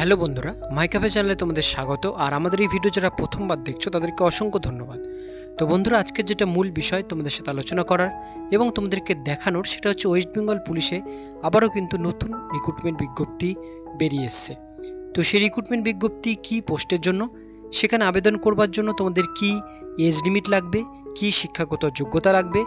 Hello বন্ধুরা, মাইকাফে চ্যানেলে তোমাদের স্বাগত, আর আমাদের এই ভিডিও যারা প্রথমবার দেখছ, তাদেরকে অসংখ্য ধন্যবাদ। তো বন্ধুরা, আজকের যেটা মূল বিষয় তোমাদের সাথে আলোচনা করার এবং তোমাদেরকে দেখানোর, সেটা হচ্ছে ওয়েস্ট বেঙ্গল পুলিশে আবারও কিন্তু নতুন রিক্রুটমেন্ট বিজ্ঞপ্তি বেরিয়ে এসছে। তো সেই রিক্রুটমেন্ট বিজ্ঞপ্তি কি পোস্টের জন্য? সেখানে আবেদন করবার জন্য তোমাদের কি এজ লিমিট লাগবে? কি শিক্ষাগত যোগ্যতা লাগবে?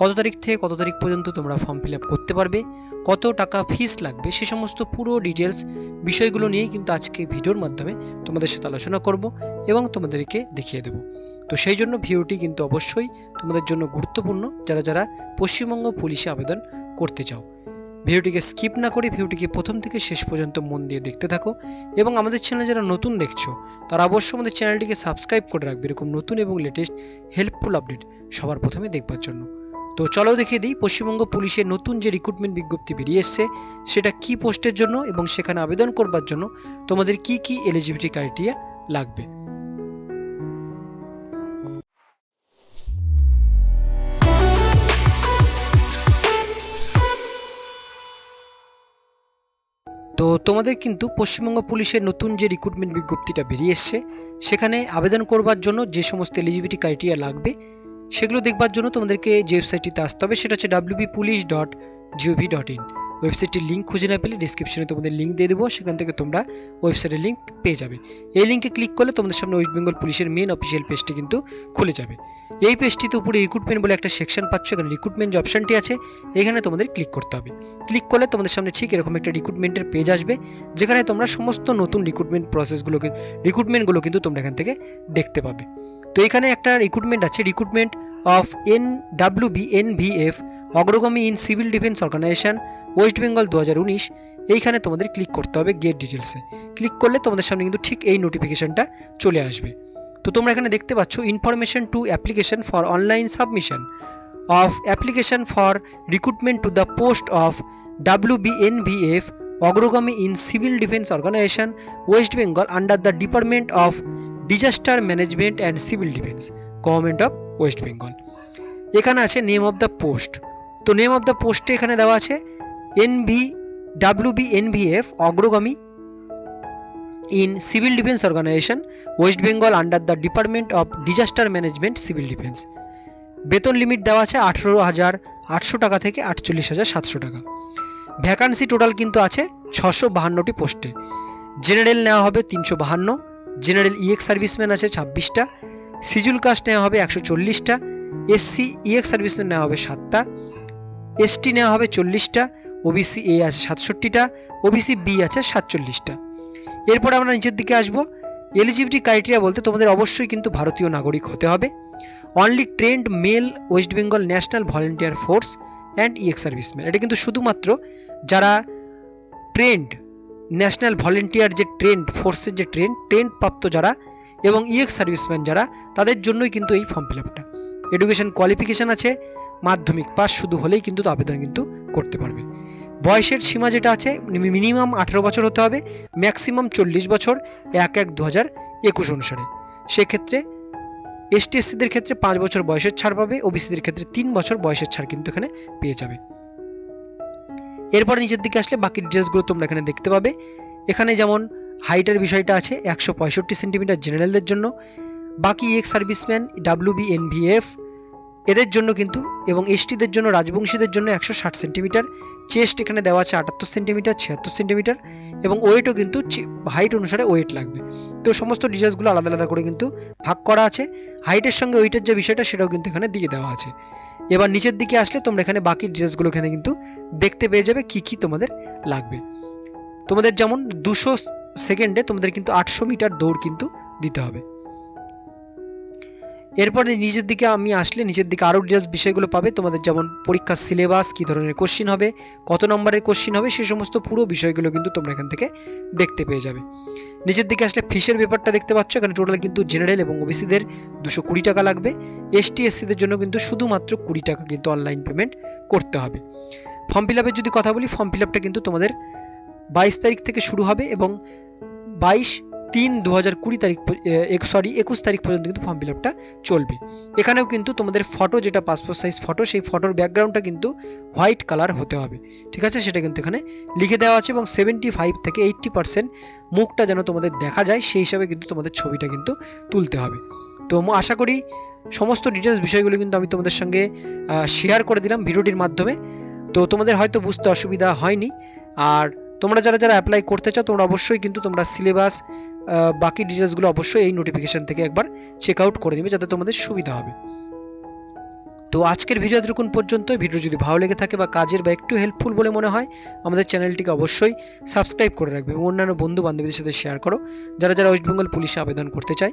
কত তারিখ থেকে কত তারিখ পর্যন্ত তোমরা ফর্ম ফিল করতে পারবে, কত টাকা ফিস লাগবে, সে সমস্ত পুরো ডিটেলস বিষয়গুলো নিয়েই কিন্তু আজকে ভিডিওর মাধ্যমে তোমাদের সাথে আলোচনা করব এবং তোমাদেরকে দেখিয়ে দেব। তো সেই জন্য ভিডিওটি কিন্তু অবশ্যই তোমাদের জন্য গুরুত্বপূর্ণ, যারা যারা পশ্চিমবঙ্গ পুলিশে আবেদন করতে চাও। ভিডিওটিকে স্কিপ না করে ভিডিওটিকে প্রথম থেকে শেষ পর্যন্ত মন দিয়ে দেখতে থাকো এবং আমাদের চ্যানেলে যারা নতুন দেখছ, তারা অবশ্যই আমাদের চ্যানেলটিকে সাবস্ক্রাইব করে রাখবে, এরকম নতুন এবং লেটেস্ট হেল্পফুল আপডেট সবার প্রথমে দেখবার জন্য। তো চলো দেখিয়ে দিই, পশ্চিমবঙ্গ পুলিশের নতুন যে রিক্রুটমেন্ট বিজ্ঞপ্তি বেরিয়ে এসছে, সেটা কি পোস্টের জন্য এবং সেখানে আবেদন করবার জন্য তোমাদের কি কি এলিজিবিলিটি ক্রাইটেরিয়া লাগবে? তো তোমাদের কিন্তু পশ্চিমবঙ্গ পুলিশের নতুন যে রিক্রুটমেন্ট বিজ্ঞপ্তিটা বেরিয়ে এসছে, সেখানে আবেদন করবার জন্য যে সমস্ত এলিজিবিলিটি ক্রাইটেরিয়া লাগবে সেগুলো দেখবার জন্য তোমাদেরকে যে ওয়েবসাইটটিতে আসতে হবে, সেটা হচ্ছে WB police dot gov dot in ওয়েবসাইটটির link খুঁজে না পেলে ডিসক্রিপশনে তোমাদের লিঙ্ক দিয়ে দেবো, সেখান থেকে তোমরা ওয়েবসাইটের লিঙ্ক পেয়ে যাবে। এই লিঙ্কে ক্লিক করলে তোমাদের সামনে ওয়েস্ট বেঙ্গল পুলিশের মেন অফিসিয়াল পেজটি কিন্তু খুলে যাবে। এই পেজটিতে উপরে রিক্রুটমেন্ট বলে একটা সেকশন পাচ্ছ, এখানে রিক্রুটমেন্ট যে অপশনটি আছে, এখানে তোমাদের ক্লিক করতে হবে। ক্লিক করলে তোমাদের সামনে ঠিক এরকম একটা রিক্রুটমেন্টের পেজ আসবে, যেখানে তোমরা সমস্ত নতুন রিক্রুটমেন্ট প্রসেসগুলোকে রিক্রুটমেন্টগুলো কিন্তু তোমরা এখান থেকে দেখতে পাবে। তো এখানে একটা রিক্রুটমেন্ট আছে recruitment of N W B N V F Agragami in civil defence organisation West Bengal দু হাজার উনিশ, এইখানে তোমাদের ক্লিক করতে হবে গেট ডিটেলসে ক্লিক করলে তোমাদের সামনে কিন্তু ঠিক এই নোটিফিকেশনটা চলে আসবে। তো তোমরা এখানে দেখতে পাচ্ছ information to application for online submission of application for recruitment to the post of W B N V F Agragami in civil defence organisation West Bengal under the department of disaster management and civil defence government of West Bengal এখানে আছে name of the post তো name of the পোস্টে এখানে দেওয়া আছে NV WB NVF Agragami in civil defence organisation West Bengal under the department of disaster management civil defence বেতন limit দেওয়া আছে আঠেরো হাজার আটশো টাকা থেকে আটচল্লিশ হাজার সাতশো টাকা। ভ্যাকান্সি টোটাল কিন্তু আছে ছশো বাহান্নটি পোস্টে জেনারেল নেওয়া হবে তিনশো বাহান্ন। জেনারেল ইএক্স সার্ভিসম্যান আছে ছাব্বিশটা। সিজুল কাস্ট নেওয়া হবে একশো চল্লিশটা এসসি ইএক্স সার্ভিসম্যান নেওয়া হবে সাতটা এসটি নেওয়া হবে চল্লিশটা ওবিসি এ আছে সাতষট্টিটা ওবিসি বি আছে সাতচল্লিশটা। এরপর আমরা নিচের দিকে আসব। এলিজিবিলিটি ক্রাইটেরিয়া বলতে তোমাদের অবশ্যই কিন্তু ভারতীয় নাগরিক হতে হবে। Only trained male West Bengal national volunteer force and ex serviceman এটা কিন্তু শুধুমাত্র যারা ট্রেন্ড ন্যাশনাল ভলেন্টিয়ার যে ট্রেন্ড ফোর্সের যে ট্রেন্ড ট্রেন্ড প্রাপ্ত যারা এবং ইএক্স সার্ভিসম্যান যারা, তাদের জন্যই কিন্তু এই ফর্ম ফিল আপটা এডুকেশন কোয়ালিফিকেশান আছে, মাধ্যমিক পাস শুধু হলেই কিন্তু আবেদন কিন্তু করতে পারবে। বয়সের সীমা যেটা আছে মিনিমাম আঠেরো বছর হতে হবে ম্যাক্সিমাম চল্লিশ বছর, এক এক দু হাজার একুশ অনুসারে। সেক্ষেত্রে এসটি এসসিদের ক্ষেত্রে পাঁচ বছর বয়সের ছাড় পাবে ওবিসিদের ক্ষেত্রে তিন বছর বয়সের ছাড় কিন্তু এখানে পেয়ে যাবে। এরপর নিচের দিকে আসলে বাকি ডিটেলসগুলো তোমরা এখানে দেখতে পাবে। এখানে যেমন হাইটের বিষয়টা আছে একশো পঁয়ষট্টি সেন্টিমিটার জেনারেলদের জন্য। বাকি এক্স সার্ভিসম্যান ডাব্লিউবি এনভিএফ এদের জন্য কিন্তু, এবং এসটিদের জন্য, রাজবংশীদের জন্য একশো ষাট সেন্টিমিটার। চেস্ট এখানে দেওয়া আছে আটাত্তর সেন্টিমিটার, ছিয়াত্তর সেন্টিমিটার, এবং ওয়েটও কিন্তু হাইট অনুসারে ওয়েট লাগবে। তো সমস্ত ডিটেলসগুলো আলাদা আলাদা করে কিন্তু ভাগ করা আছে। হাইটের সঙ্গে ওয়েটের যে বিষয়টা, সেটাও কিন্তু এখানে দিয়ে দেওয়া আছে। এবার নিচের দিকে আসলে তোমরা এখানে বাকি ডিটেলসগুলো এখানে কিন্তু দেখতে পেয়ে যাবে কি কি তোমাদের লাগবে। তোমাদের যেমন দুশো সেকেন্ডে তোমাদের কিন্তু আটশো মিটার দৌড় কিন্তু দিতে হবে। এরপরে নিচের দিকে আমি আসলে নিচের দিকে আরও ডিটেলস বিষয়গুলো পাবে। তোমাদের যেমন পরীক্ষার সিলেবাস কী ধরনের কোশ্চিন হবে, কত নম্বরের কোশ্চিন হবে সেই সমস্ত পুরো বিষয়গুলো কিন্তু তোমরা এখান থেকে দেখতে পেয়ে যাবে। নিচের দিকে আসলে ফিসের ব্যাপারটা দেখতে পাচ্ছ, এখানে টোটাল কিন্তু জেনারেল এবং ওবিসিদের দুশো কুড়ি টাকা লাগবে। এসটি এসসিদের জন্য কিন্তু শুধুমাত্র কুড়ি টাকা কিন্তু অনলাইন পেমেন্ট করতে হবে। ফর্ম ফিল আপের যদি কথা বলি ফর্ম ফিল আপটা কিন্তু তোমাদের বাইশ তারিখ থেকে শুরু হবে এবং বাইশ তিন দু হাজার কুড়ি তারিখ সরি একুশ তারিখ পর্যন্ত কিন্তু ফর্ম ফিল আপটা চলবে। এখানেও কিন্তু তোমাদের ফটো যেটা পাসপোর্ট সাইজ ফটো সেই ফটোর ব্যাকগ্রাউন্ডটা কিন্তু হোয়াইট কালার হতে হবে। ঠিক আছে? সেটা কিন্তু এখানে লিখে দেওয়া আছে এবং সেভেন্টি ফাইভ থেকে এইট্টি পার্সেন্ট মুখটা যেন তোমাদের দেখা যায়, সেই হিসাবে কিন্তু তোমাদের ছবিটা কিন্তু তুলতে হবে। তো আশা করি সমস্ত ডিটেলস বিষয়গুলো কিন্তু আমি তোমাদের সঙ্গে শেয়ার করে দিলাম ভিডিওটির মাধ্যমে। তো তোমাদের হয়তো বুঝতে অসুবিধা হয়নি। আর তোমরা যারা যারা অ্যাপ্লাই করতে চাও, তোমরা অবশ্যই কিন্তু তোমরা সিলেবাস বাকি ডিটেলসগুলো অবশ্যই এই নোটিফিকেশন থেকে একবার চেক আউট করে নেবে যাতে তোমাদের সুবিধা হবে। তো আজকের ভিডিও এতটুকুন পর্যন্ত ভিডিও যদি ভালো লেগে থাকে বা কাজের বা একটু হেল্পফুল বলে মনে হয়, আমাদের চ্যানেলটিকে অবশ্যই সাবস্ক্রাইব করে রাখবে এবং অন্যান্য বন্ধু বান্ধবীদের সাথে শেয়ার করো। যারা যারা ওয়েস্ট বেঙ্গল পুলিশে আবেদন করতে চায়